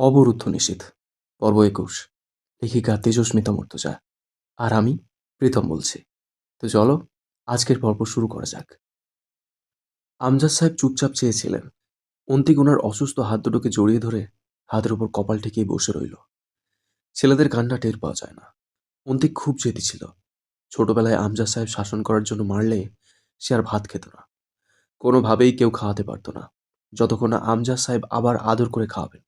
অবরুদ্ধ নিষিদ্ধ পর্ব একুশ। লেখিকা তেজস্মিতা মর্তজা। আর আমি প্রীতম বলছি। তো চলো, আজকের পর্ব শুরু করা যাক। আমজাদ সাহেব চুপচাপ চেয়েছিলেন। অন্তিক ওনার অসুস্থ হাত দুটোকে জড়িয়ে ধরে হাতের উপর কপাল ঠেকিয়ে বসে রইল। ছেলেদের কান্না টের পাওয়া যায় না। অন্তিক খুব জেদি ছিল। ছোটবেলায় আমজাদ সাহেব শাসন করার জন্য মারলে সে আর ভাত খেত না। কোনোভাবেই কেউ খাওয়াতে পারতো না। যতক্ষণ না আমজাদ সাহেব আবার আদর করে খাওয়াবেন।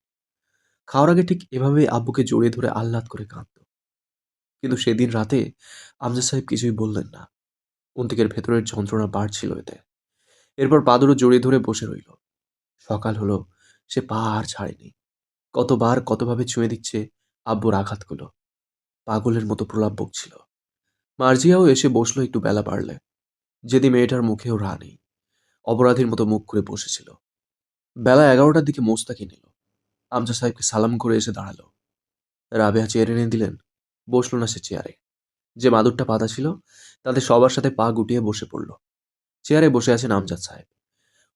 খাওয়ার আগে ঠিক এভাবেই আব্বুকে জড়িয়ে ধরে আহ্লাদ করে কাঁদত। কিন্তু সেদিন রাতে আমজাদ সাহেব কিছুই বললেন না। অন্তিকের ভেতরের যন্ত্রণা বাড়ছিল এতে। এরপর পাদুরও জড়িয়ে ধরে বসে রইল। সকাল হলো, সে পা আর ছাড়েনি। কতবার কতভাবে ছুঁয়ে দিচ্ছে আব্বুর আঘাতগুলো। পাগলের মতো প্রলাপ বকছিল। মার্জিয়াও এসে বসল একটু বেলা বাড়লে। যেদি মেয়েটার মুখেও রা নেই। অপরাধীর মতো মুখ করে বসেছিল। বেলা এগারোটার দিকে মোস্তাকি নিল আমজা সাহেবকে সালাম করে এসে দাঁড়াল। রাবেয়া চেয়ার এনে দিলেন, বসল না সে চেয়ারে। যে মাদুরটা পাতা ছিল, তাতে সবার সাথে পা গুটিয়ে বসে পড়ল। চেয়ারে বসে আছেন আমজাদ সাহেব।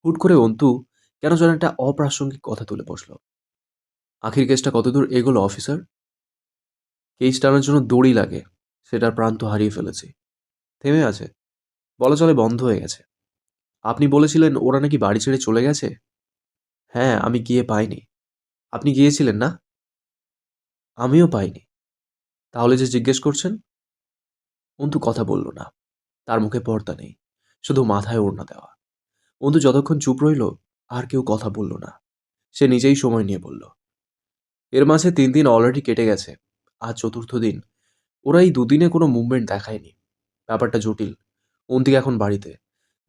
হুট করে অন্তু কেন যেন একটা অপ্রাসঙ্গিক কথা তুলে বসল। আখির কেসটা কতদূর এগোলো, অফিসার? কেস টানার জন্য দড়ি লাগে, সেটার প্রান্ত হারিয়ে ফেলেছি। থেমে আছে, বলা চলে বন্ধ হয়ে গেছে। আপনি বলেছিলেন ওরা নাকি বাড়ি ছেড়ে চলে গেছে? হ্যাঁ আমি গিয়ে পাইনি। আপনি গিয়েছিলেন না? আমিও পাইনি। তাহলে যে জিজ্ঞেস করছেন? অন্তু কথা বলল না। তার মুখে পর্দা নেই। শুধু মাথায় ওড়না দেওয়া। অন্তু যতক্ষণ চুপ রইল, আর কেউ কথা বলল না। সে নিজেই সময় নিয়ে বলল, এর মাঝে তিন দিন অলরেডি কেটে গেছে। আজ চতুর্থ দিন। ওরা এই দুদিনে কোনো মুভমেন্ট দেখায়নি। ব্যাপারটা জটিল। অন্তিক এখন বাড়িতে।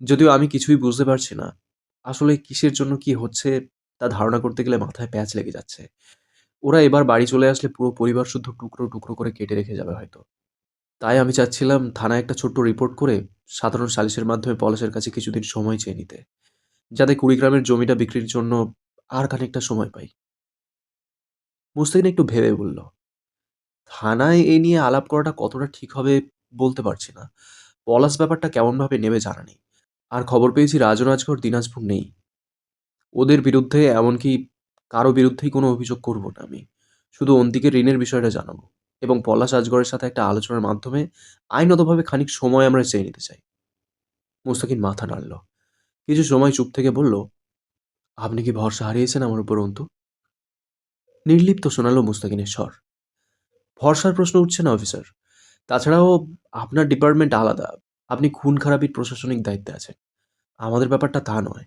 যদিও আমি কিছুই বুঝতে পারছি না। আসলে কিসের জন্য কি হচ্ছে তা ধারণা করতে গেলে মাথায় প্যাচ লেগে যাচ্ছে। ওরা এবার বাড়ি চলে আসলে পুরো পরিবার শুদ্ধ টুকরো টুকরো করে কেটে রেখে যাবে হয়তো। তাই আমি চাচ্ছিলাম থানায় একটা ছোট্ট রিপোর্ট করে সাধারণ সালিশের মাধ্যমে পলাশের কাছে কিছুদিন সময় চেয়ে নিতে, যাতে কুড়িগ্রামের জমিটা বিক্রির জন্য আর খানিকটা সময় পাই। মুস্তাকিন একটু ভেবে বলল, থানায় এই নিয়ে আলাপ করাটা কতটা ঠিক হবে বলতে পারছি না। পলাশ ব্যাপারটা কেমনভাবে নেবে জানা নেই। আর খবর পেয়েছি রাজরাজগড়, দিনাজপুর নেই। ওদের বিরুদ্ধে, এমনকি কারও বিরুদ্ধেই কোনো অভিযোগ করব না আমি। শুধু অন্তিকের ঋণের বিষয়টা জানাব এবং পলাশ আজগরের সাথে একটা আলোচনার মাধ্যমে আইনতভাবে খানিক সময় আমরা চেয়ে নিতে চাই। মুস্তাকিন মাথা নাড়ল। কিছু সময় চুপ থেকে বলল, আপনি কি ভরসা হারিয়েছেন আমার উপর অন্তু? নির্লিপ্ত শোনালো মুস্তাকিনের স্বর। ভরসার প্রশ্ন উঠছে না, অফিসার। তাছাড়াও আপনার ডিপার্টমেন্ট আলাদা। আপনি খুন খারাপির প্রশাসনিক দায়িত্বে আছেন। আমাদের ব্যাপারটা তা নয়।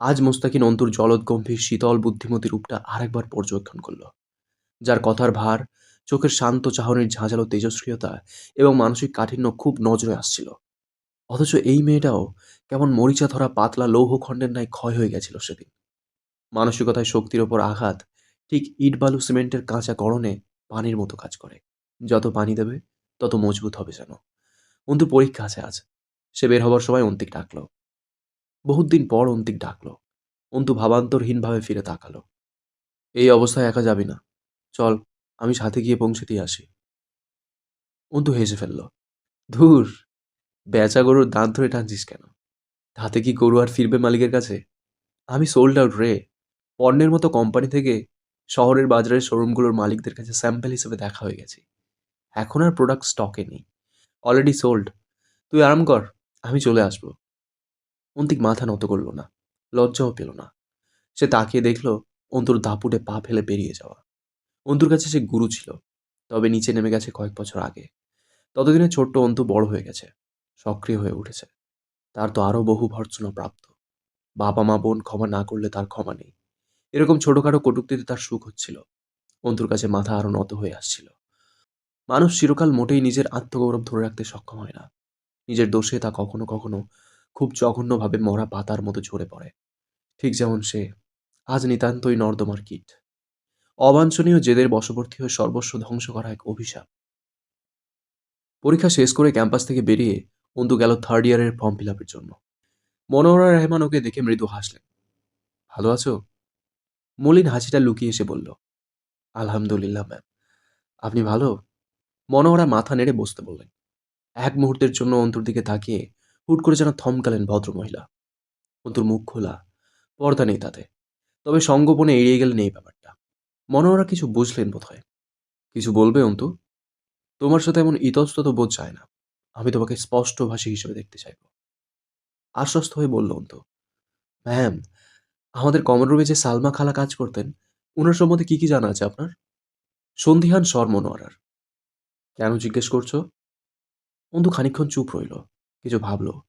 আজ মোস্তাকিন অন্তুর জলদ, গম্ভীর, শীতল বুদ্ধিমতী রূপটা আরেকবার পর্যবেক্ষণ করল। যার কথার ভার, চোখের শান্ত চাহনির ঝাঁঝালো তেজস্ক্রিয়তা এবং মানসিক কাঠিন্য খুব নজরে আসছিল। অথচ এই মেয়েটাও কেমন মরিচা ধরা পাতলা লৌহ খণ্ডের ন্যায় ক্ষয় হয়ে গেছিল সেদিন। মানসিকতায় শক্তির ওপর আঘাত ঠিক ইট বালু সিমেন্টের কাঁচা করণে পানির মতো কাজ করে। যত পানি দেবে, তত মজবুত হবে যেন। অন্তু পরীক্ষা আছে আজ। সে বের হবার সময় অন্তিক ডাকলো। বহুত দিন পর অন্তিক ডাকল। অন্তু ভাবান্তরহীনভাবে ফিরে তাকালো। এই অবস্থায় একা যাবি না। চল, আমি সাথে গিয়ে পৌঁছে দিয়ে আসি। অন্তু হেসে ফেলল। ধুর, বেচা গরুর দাঁত ধরে টানছিস কেন? তাতে কি গরু আর ফিরবে মালিকের কাছে? আমি সোল্ড আউট রে। পণ্যের মতো কোম্পানি থেকে শহরের বাজারের শোরুমগুলোর মালিকদের কাছে স্যাম্পেল হিসেবে দেখা হয়ে গেছি। এখন আর প্রোডাক্ট স্টকে নেই। অলরেডি সোল্ড তুই আরাম কর, আমি চলে আসব। অন্তিক মাথা নত করল না, লজ্জাও পেল না। সে তাকিয়ে দেখল অন্তুর দাপুটে পা ফেলে বেরিয়ে যাওয়া। অন্তুর কাছে সে গুরু ছিল, তবে নিচে নেমে গেছে কয়েক বছর আগে। ততদিনে ছোট্ট অন্তু বড় হয়ে গেছে, সক্রিয় হয়ে উঠেছে। তার তো আরও বহু ভর্ৎসনা প্রাপ্ত। বাবা, মা, বোন ক্ষমা না করলে তার ক্ষমা নেই। এরকম ছোটখাটো কটুক্তিতে তার সুখ হচ্ছিল। অন্তুর কাছে মাথা আরও নত হয়ে আসছিল। মানুষ চিরকাল মোটেই নিজের আত্মগৌরব ধরে রাখতে সক্ষম হয় না। নিজের দোষে তা কখনো কখনো খুব জঘন্যভাবে মরা পাতার মতো ঝরে পড়ে। ঠিক যেমন সে, আজ নিতান্তই নর্দমার কীট। অবাঞ্ছনীয় জেদের বশবর্তী হয়ে সর্বস্ব ধ্বংস করা এক অভিশাপ। পরীক্ষা শেষ করে ক্যাম্পাস থেকে বেরিয়ে অন্তু গেল থার্ড ইয়ারের ফর্ম ফিল আপের জন্য। মনোহরা রহমান ওকে দেখে মৃদু হাসলেন। ভালো আছো? মলিন হাসিটা লুকিয়ে এসে বলল, আলহামদুলিল্লাহ ম্যাম আপনি ভালো? মনোহরা মাথা নেড়ে বসতে বললেন। এক মুহূর্তের জন্য অন্তুর দিকে তাকিয়ে হুট করে যেন থমকালেন ভদ্রমহিলা। অন্তুর মুখ খোলা, পর্দা নেই তাতে। তবে সঙ্গোপনে এড়িয়ে গেলেন এই ব্যাপারটা। মনোহরা কিছু বুঝলেন বোধহয়। কিছু বলবে অন্তু? তোমার সাথে এমন ইতস্তত বোধ চায় না। আমি তোমাকে স্পষ্টভাষী হিসেবে দেখতে চাইব। আশ্বস্ত হয়ে বলল অন্তু, ম্যাম, আমাদের কমন রুমে যে সালমা খালা কাজ করতেন ওনার সম্বন্ধে কি কি জানা আছে আপনার? সন্ধিহান স্বর মনোয়ারার কেন জিজ্ঞেস করছ? অন্তু খানিকক্ষণ চুপ রইল। কিছু ভাবলো।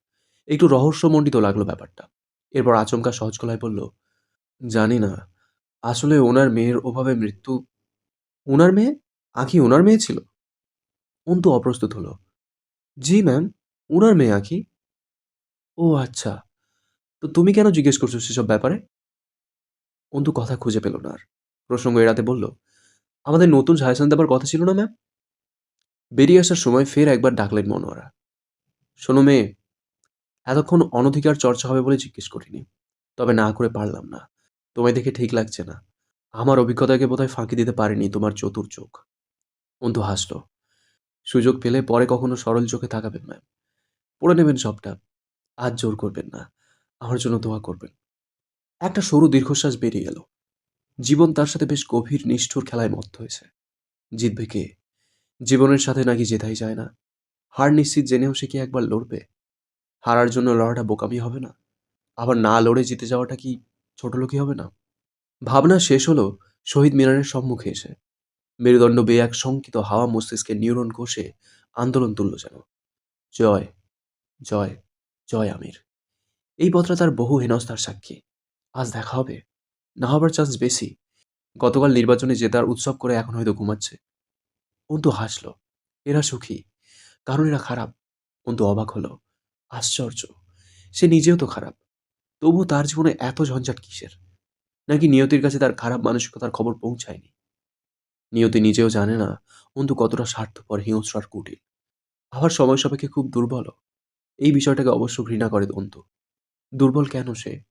একটু রহস্যমণ্ডিত লাগল ব্যাপারটা। এরপর আচমকা সহজ গলায় বলল, জানি না। আসলে ওনার মেয়ের ওভাবে মৃত্যু ওনার মেয়ে? আঁখি ওনার মেয়ে ছিল? অন্তু অপ্রস্তুত হলো। জি, ম্যাম। ওনার মেয়ে আঁখি ও আচ্ছা। তো তুমি কেন জিজ্ঞেস করছ সেসব ব্যাপারে? অন্তু কথা খুঁজে পেল না আর। প্রসঙ্গ এড়াতে বলল, আমাদের নতুন সাজেশন দেবার কথা ছিল না, ম্যাম? বেরিয়ে আসার সময় ফের একবার ডাকলেন মনোয়ারা। শোনো মেয়ে, এতক্ষণ অনধিকার চর্চা হবে বলে জিজ্ঞেস করিনি, তবে না করে পারলাম না। তোমায় দেখে ঠিক লাগছে না। আমার অভিজ্ঞতাকে বোধহয় ফাঁকি দিতে পারেনি তোমার চতুর চোখ। অন্তু হাসল। সুযোগ পেলে পরে কখনো সরল চোখে তাকাবেন ম্যাম পড়ে নেবেন সবটা। আজ জোর করবেন না। আমার জন্য দোয়া করবেন। একটা সরু দীর্ঘশ্বাস বেরিয়ে গেল জীবন তার সাথে বেশ গভীর, নিষ্ঠুর খেলায় মত্ত হয়েছে। জিতবে কে? জীবনের সাথে নাকি জেতাই যায় না। হার নিশ্চিত জেনেও সে কি একবার লড়বে? হারার জন্য লড়াটা বোকামি হবে না? আবার না লড়ে জিতে যাওয়াটা কি ছোট লোকই হবে না? ভাবনা শেষ হলো শহীদ মিনারের সম্মুখে এসে। মেরুদণ্ড বেয়ে এক শঙ্কিত হাওয়া মস্তিষ্কের নিউরন ঘষে আন্দোলন তুলল যেন। জয় জয় জয় আমির। এই পত্রা তার বহু হেনস্থার সাক্ষী। আজ দেখা হবে। না হবার চান্স বেশি। গতকাল নির্বাচনে জেতার উৎসব করে এখন হয়তো ঘুমাচ্ছে। অন্তু হাসল। এরা সুখী। কারণ এরা খারাপ। অন্তু অবাক হলো। আশ্চর্য। সে নিজেও তো খারাপ। তবু তার জীবনে এত ঝঞ্ঝাট কিসের? নাকি নিয়তির কাছে তার খারাপ মানসিকতার খবর পৌঁছায়নি? নিয়তি নিজেও জানে না, অন্তু কতটা স্বার্থপর, হিংস্র আর কুটিল। আবার সময় সাপেক্ষে খুব দুর্বল। এই বিষয়টাকে অবশ্য ঘৃণা করে অন্তু। দুর্বল কেন সে?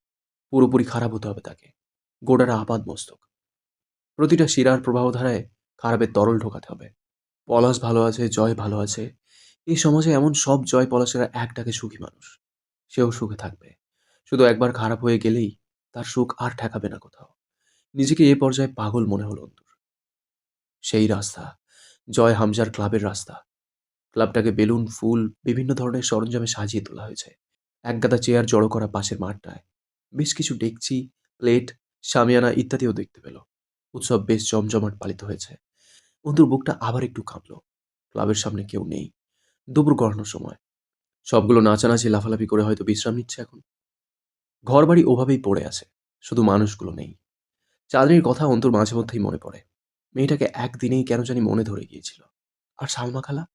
পুরোপুরি খারাপ হতে হবে তাকে। গোড়ারা আপাদ মস্তক প্রতিটা শিরার প্রবাহধারায় খারাপের তরল ঢোকাতে হবে। পলাশ ভালো আছে, জয় ভালো আছে এই সমাজে এমন সব জয় পলাশেরা এক ডাকে সুখী মানুষ। সেও সুখে থাকবে। শুধু একবার খারাপ হয়ে গেলেই তার সুখ আর ঠেকাবে না কোথাও। নিজেকে এ পর্যায়ে পাগল মনে হলো অন্তুর। সেই রাস্তা, জয় হামজার ক্লাবের রাস্তা। ক্লাবটাকে বেলুন, ফুল, বিভিন্ন ধরনের সরঞ্জামে সাজিয়ে তোলা হয়েছে। একগাদা চেয়ার জড়ো করা পাশের মাঠটায়। বেশ কিছু ডেকচি, প্লেট, সামিয়ানা ইত্যাদিও দেখতে পেল। উৎসব বেশ জমজমাট পালিত হয়েছে। অন্তুর বুকটা আবার একটু কাঁপল। ক্লাবের সামনে কেউ নেই। দুপুর গড়ানোর সময়। সবগুলো নাচানাচি, লাফালাফি করে হয়তো বিশ্রাম নিচ্ছে এখন। ঘর বাড়ি ওভাবেই পড়ে আছে, শুধু মানুষগুলো নেই। চাঁদনির কথা অন্তর মাঝে মধ্যেই মনে পড়ে। মেয়েটাকে একদিনেই কেন জানি মনে ধরে গিয়েছিল। আর সালমা খালা?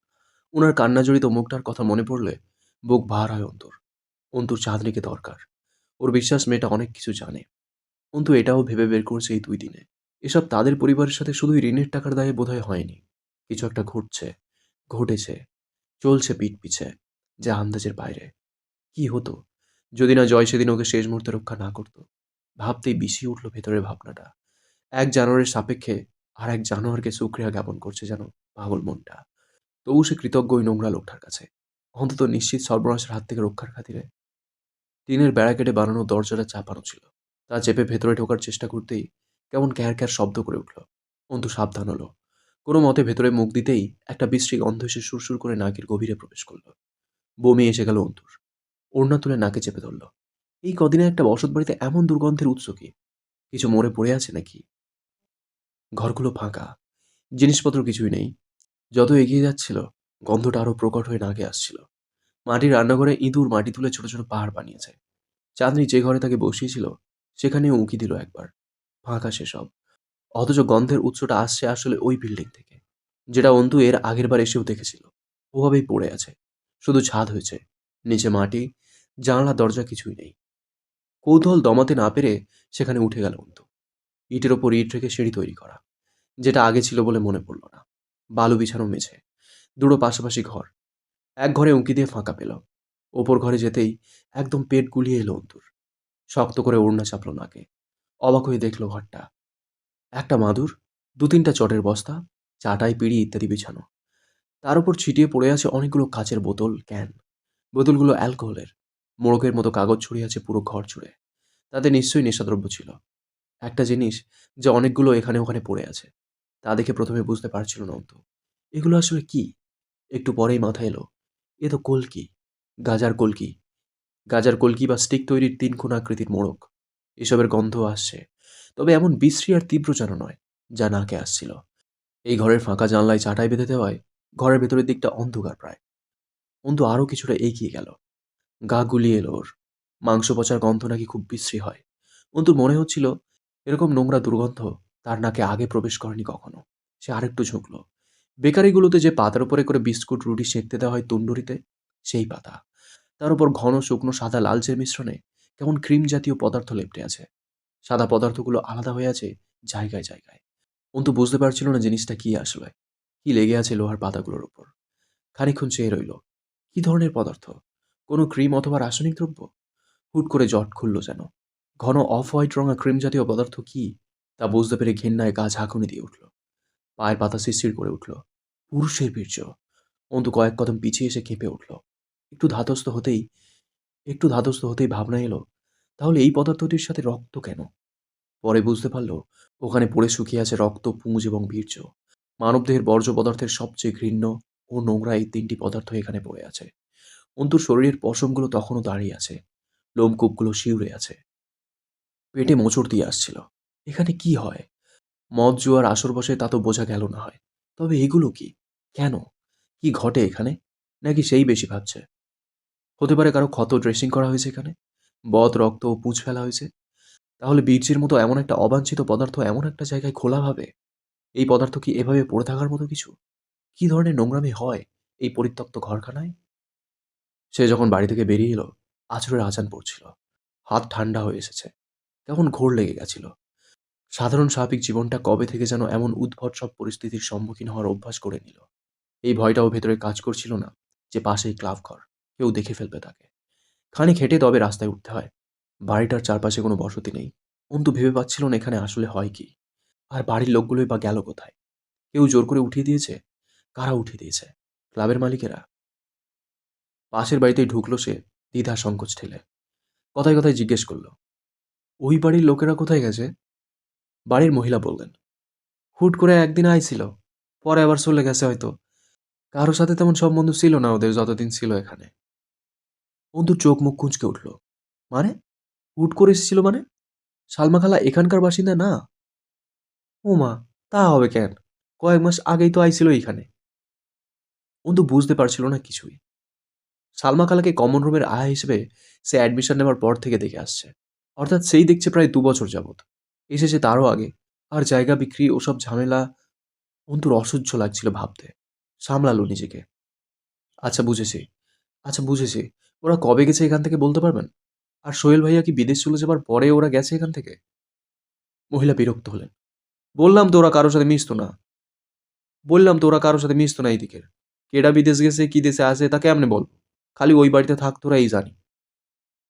ওনার কান্না জড়িত মুখটার কথা মনে পড়লে বুক ভার হয় অন্তর। অন্তুর চাঁদনিকে দরকার। ওর বিশ্বাস মেয়েটা অনেক কিছু জানে। অন্তু এটাও ভেবে বের করছে এই দুই দিনে। এসব তাদের পরিবারের সাথে শুধুই ঋণের টাকার দায়ে বোধহয় হয়নি। কিছু একটা ঘটছে, ঘটেছে। চলছে পিঠ পিছে যা আন্দাজের বাইরে। কি হতো যদি না জয় সেদিন ওকে শেষ মুহূর্তে রক্ষা না করতো? ভাবতেই বিষিয়ে উঠল ভেতরের ভাবনাটা। এক জানোয়ারের সাপেক্ষে আর এক জানোয়ারকে সুক্রিয়া জ্ঞাপন করছে যেন পাগল মনটা। তবু সে কৃতজ্ঞ ওই নোংরা লোকটার কাছে। অন্তত নিশ্চিত সর্বনাশের হাত থেকে রক্ষার খাতিরে। টিনের বেড়া কেটে বানানো দরজাটা চাপানো ছিল। তা চেপে ভেতরে ঢোকার চেষ্টা করতেই কেমন ক্যার ক্যার শব্দ করে উঠল। অন্তু সাবধান হলো। কোনো মতে ভেতরে মুখ দিতেই একটা বিশ্রী গন্ধ এসে সুরসুর করে নাকের গভীরে প্রবেশ করল। বমি এসে গেল অন্তুর। ওড়না তুলে নাকে চেপে ধরল। এই কদিনে একটা বসত বাড়িতে এমন দুর্গন্ধের উৎস কি? কিছু মরে পড়ে আছে নাকি? ঘরগুলো ফাঁকা। জিনিসপত্র কিছুই নেই। যত এগিয়ে যাচ্ছিল, গন্ধটা আরও প্রকট হয়ে নাকে আসছিল। মাটির রান্নাঘরে ইঁদুর মাটি তুলে ছোট ছোট পাহাড় বানিয়েছে। চাঁদনি যে ঘরে তাকে বসিয়েছিল, সেখানেও উঁকি দিল একবার। ফাঁকা সেসব। অথচ গন্ধের উৎসটা আসছে আসলে ওই বিল্ডিং থেকে, যেটা অন্তু এর আগের বার এসেও দেখেছিল। ওভাবেই পড়ে আছে। শুধু ছাদ হয়েছে, নিচে মাটি, জানলা, দরজা কিছুই নেই। কৌতূহল দমাতে না পেরে সেখানে উঠে গেল অন্তু। ইটের ওপর ইট রেখে সিঁড়ি তৈরি করা, যেটা আগে ছিল বলে মনে পড়ল না। বালু বিছানো মেঝে, দুটো পাশাপাশি ঘর। এক ঘরে উঁকি দিয়ে ফাঁকা পেল। ওপর ঘরে যেতেই একদম পেট গুলিয়ে এলো অন্তুর। শক্ত করে ওড়না চাপল নাকে। অবাক হয়ে দেখল ঘরটা। একটা মাদুর দু তিনটা চটের বস্তা, চাটাই, পিড়ি ইত্যাদি বিছানো। তার উপর ছিটিয়ে পড়ে আছে অনেকগুলো কাচের বোতল, ক্যান। বোতলগুলো অ্যালকোহলের। মোড়কের মতো কাগজ ছড়িয়ে আছে পুরো ঘর জুড়ে। তাতে নিশ্চয়ই নেশাদ্রব্য ছিল। একটা জিনিস যে অনেকগুলো এখানে ওখানে পড়ে আছে। তা দেখে প্রথমে বুঝতে পারছিল না অন্ত। এগুলো আসলে কি? একটু পরেই মাথায় এলো। এ তো কলকি। গাজার কলকি। গাজার কলকি বা স্টিক তৈরির তিন কোণ আকৃতির মোড়ক। এসবের গন্ধ আসছে। তবে এমন বিশ্রী আর তীব্র যেন নয়, যা নাকে আসছিল। এই ঘরের ফাঁকা জানলায় চাটাই বেঁধে দেওয়ায় ঘরের ভেতরের দিকটা অন্ধকার প্রায়। অন্তু আরও কিছুটা এগিয়ে গেল। গা গুলিয়ে এলো ওর। মাংস পচার গন্ধ নাকি খুব বিশ্রী হয়। অন্তুর মনে হচ্ছিল এরকম নোংরা দুর্গন্ধ তার নাকে আগে প্রবেশ করেনি কখনো। সে আরেকটু ঝুঁকল। বেকারিগুলোতে যে পাতার উপরে করে বিস্কুট, রুটি সেঁকতে দেওয়া হয় তন্দুরিতে, সেই পাতা। তার উপর ঘন শুকনো সাদা লালচের মিশ্রণে কেমন ক্রিম জাতীয় পদার্থ লেপটে আছে। সাদা পদার্থগুলো আলাদা হয়ে আছে জায়গায় জায়গায়। অন্তু বুঝতে পারছিল না জিনিসটা কি আসলে, কি লেগে আছে লোহার পাতাগুলোর উপর। খানিক্ষণ চেয়ে রইল, কি ধরনের পদার্থ? কোনো ক্রিম অথবা রাসায়নিক দ্রব্য? হুট করে জট খুলল যেন। ঘন অফ হোয়াইট রঙা ক্রিম জাতীয় পদার্থ কি? তা বুঝতে পেরে ঘেন্নায় গা ঝাঁকুনি দিয়ে উঠল। পায়ের পাতা শিরশির করে উঠল। পুরুষের বীর্য। অন্তু কয়েক কদম পিছিয়ে এসে কেঁপে উঠল। একটু ধাতস্থ হতেই, একটু ধাতস্থ হতেই ভাবনা এলো তাহলে এই পদার্থটির সাথে রক্ত কেন? পরে বুঝতে পারল, ওখানে পড়ে শুকিয়ে আছে রক্ত, পুঁজ এবং বীর্য। মানবদেহের বর্জ্য পদার্থের সবচেয়ে ঘৃণ্য ও নোংরা এই তিনটি পদার্থ এখানে পড়ে আছে। অন্তুর শরীরের পশমগুলো তখনও দাঁড়িয়ে আছে। লোমকূপগুলো শিউরে আছে। পেটে মোচড় দিয়ে আসছিল। এখানে কি হয়? মদ জুয়ার আসর বসে তা তো বোঝা গেল না হয়। তবে এগুলো কি? কেন? কি ঘটে এখানে? নাকি সেই বেশি ভাবছে? হতে পারে কারও ক্ষত ড্রেসিং করা হয়েছে এখানে? বদ, রক্ত ও পুঁজ ফেলা হয়েছে। তাহলে বীর্যের মতো এমন একটা অবাঞ্ছিত পদার্থ এমন একটা জায়গায় খোলাভাবে এই পদার্থ কি এভাবে পড়ে থাকার মতো কিছু? কি ধরনের নোংরামি হয় এই পরিত্যক্ত ঘরখানায়? সে যখন বাড়ি থেকে বেরিয়ে এলো আছরের আচান পড়ছিল। হাত ঠান্ডা হয়ে এসেছে। কেমন ঘোর লেগে গেছিল। সাধারণ স্বাভাবিক জীবনটা কবে থেকে যেন এমন উদ্ভট সব পরিস্থিতির সম্মুখীন হওয়ার অভ্যাস করে নিল। এই ভয়টাও ভেতরে কাজ করছিল না যে পাশেই ক্লাব ঘর কেউ দেখে ফেলবে তাকে। খানিক হেঁটে তবে রাস্তায় উঠতে হয়। বাড়িটার চারপাশে কোনো বসতি নেই। অন্তু ভেবে পাচ্ছিল না এখানে আসলে হয় কি। আর বাড়ির লোকগুলোই বা গেল কোথায়? কেউ জোর করে উঠিয়ে দিয়েছে? কারা উঠিয়ে দিয়েছে? ক্লাবের মালিকেরা? পাশের বাড়িতেই ঢুকলো সে দ্বিধা সংকোচ ঠেলে। কথায় কথায় জিজ্ঞেস করল, ওই বাড়ির লোকেরা কোথায় গেছে? বাড়ির মহিলা বললেন, হুট করে একদিন আইছিল, পরে আবার চলে গেছে হয়তো। কারও সাথে তেমন সম্বন্ধ ছিল না ওদের, যতদিন ছিল এখানে। অন্তুর চোখ মুখ কুঁচকে উঠল। মানে? হুট করে এসেছিল মানে? সালমা খালা এখানকার বাসিন্দা না? ও মা, তা হবে কেন? কয়েক মাস আগেই তো আইছিল এখানে অন্তু বুঝতে পারছিল না কিছুই। সালমা খালাকে কমন রুমের আয়া হিসেবে সে অ্যাডমিশন নেওয়ার পর থেকে দেখে আসছে। অর্থাৎ সেই দেখছে প্রায় দু বছর যাবৎ। এসেছে তারও আগে। আর জায়গা বিক্রি, ওসব ঝামেলা অন্তুর অসহ্য লাগছিল ভাবতে। সামলালো নিজেকে। আচ্ছা বুঝেছি। আচ্ছা বুঝেছি। ওরা কবে গেছে এখান থেকে বলতে পারবেন? আর সোহেল ভাইয়া কি বিদেশ চলে যাবার পরে ওরা গেছে এখান থেকে? মহিলা বিরক্ত হলেন। বললাম তো ওরা কারোর সাথে মিশতো না। বললাম তো ওরা কারোর সাথে মিশতো না এই দিকের কেডা বিদেশ গেছে, কি দেশে আছে, তা কেমনে বল খালি ওই বাড়িতে থাকতো ওরা এই জানি।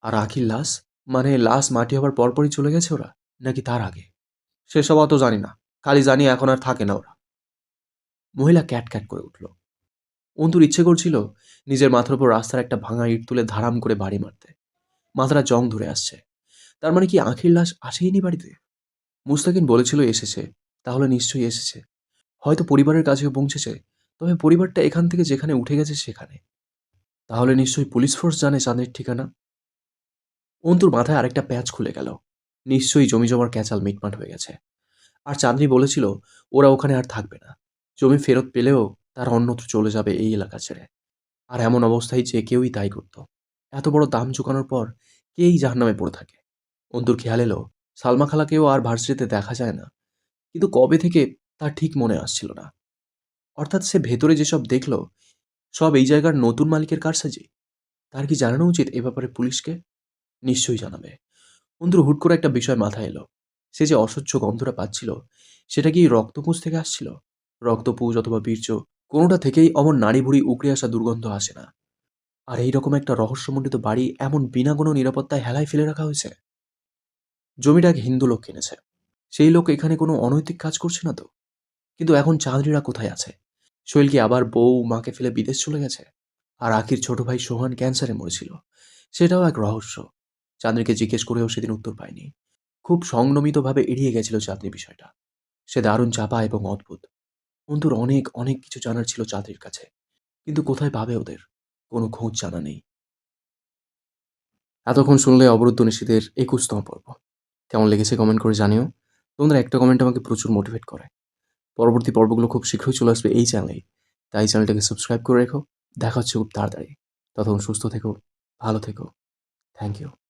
আর আখির লাশ? মানে লাশ মাটি হবার পরপরই চলে গেছে ওরা? নাকি তার আগে? সেসব অত জানি না। খালি জানি এখন আর থাকে না ওরা। মহিলা ক্যাট ক্যাট করে উঠল। অন্তুর ইচ্ছে করছিল নিজের মাথার উপর রাস্তার একটা ভাঙা ইট তুলে ধারাম করে বাড়ি মারতে। মাথাটা জং ধরে আসছে। তার মানে কি আখির লাশ আসেইনি বাড়িতে? মুস্তাকিন বলেছিল এসেছে, তাহলে নিশ্চয়ই এসেছে। হয়তো পরিবারের কাছেও পৌঁছেছে, তবে পরিবারটা এখান থেকে যেখানে উঠে গেছে সেখানে। তাহলে নিশ্চয়ই পুলিশ ফোর্স জানে চাঁদের ঠিকানা? অন্তুর মাথায় আরেকটা প্যাচ খুলে গেল। নিশ্চয়ই জমি জমার ক্যাচাল মিটমাট হয়ে গেছে। আর চাঁদনি বলেছিল, ওরা ওখানে আর থাকবে না। জমি ফেরত পেলেও তারা অন্যত্র চলে যাবে এই এলাকা ছেড়ে। আর এমন অবস্থায় যে কেউই তাই করত। এত বড় দাম চুকানোর পর কেই জাহান্নামে পড়ে থাকে? অন্তুর খেয়াল এলো, সালমা খালাকেও আর ভার্সিটিতে দেখা যায় না। কিন্তু কবে থেকে তার ঠিক মনে আসছিল না। অর্থাৎ সে ভেতরে যেসব দেখল, সব এই জায়গার নতুন মালিকের কারসাজি? তার কি জানানো উচিত এ ব্যাপারে পুলিশকে? নিশ্চয়ই জানাবে। অন্তুর হুট করে একটা বিষয় মাথায় এলো। সে যে অসহ্য গন্ধটা পাচ্ছিল, সেটা কি রক্তপুঁজ থেকে আসছিল? রক্তপুঁজ অথবা বীর্য কোনোটা থেকেই অমন নাড়ি ভুড়ি উকড়ে আসা দুর্গন্ধ আসে না। আর এই রকম একটা রহস্যমণ্ডিত বাড়ি এমন বিনা কোনো নিরাপত্তায় হেলায় ফেলে রাখা হয়েছে? জমিটা এক হিন্দু লোক কিনেছে। সেই লোক এখানে কোনো অনৈতিক কাজ করছে না তো? কিন্তু এখন চাঁদরিরা কোথায় আছে? শৈল কি আবার বউ, মাকে ফেলে বিদেশ চলে গেছে? আর আখির ছোট ভাই সোহান ক্যান্সারে মরেছিল। সেটাও এক রহস্য। চাঁদনিকে জিজ্ঞেস করেও সেদিন উত্তর পায়নি। খুব সংযমিতভাবে এড়িয়ে গেছিল চাঁদনি বিষয়টা। সে দারুণ চাপা এবং অদ্ভুত। অন্তুর অনেক অনেক কিছু জানার ছিল চাঁদনির কাছে। কিন্তু কোথায় পাবে ওদের? কোনো খোঁজ জানা নেই। এতক্ষণ শুনলে অবরুদ্ধ নিশীদের একুশতম পর্ব। কেমন লেগেছে কমেন্ট করে জানিও। তোমাদের একটা কমেন্ট আমাকে প্রচুর মোটিভেট করে। পরবর্তী পর্বগুলো খুব শীঘ্রই চলে আসবে এই চ্যানেলেই তাই চ্যানেলটাকে সাবস্ক্রাইব করে রেখো। দেখা হচ্ছে খুব তাড়াতাড়ি। ততক্ষণ সুস্থ থেকো, ভালো থেকো। Thank you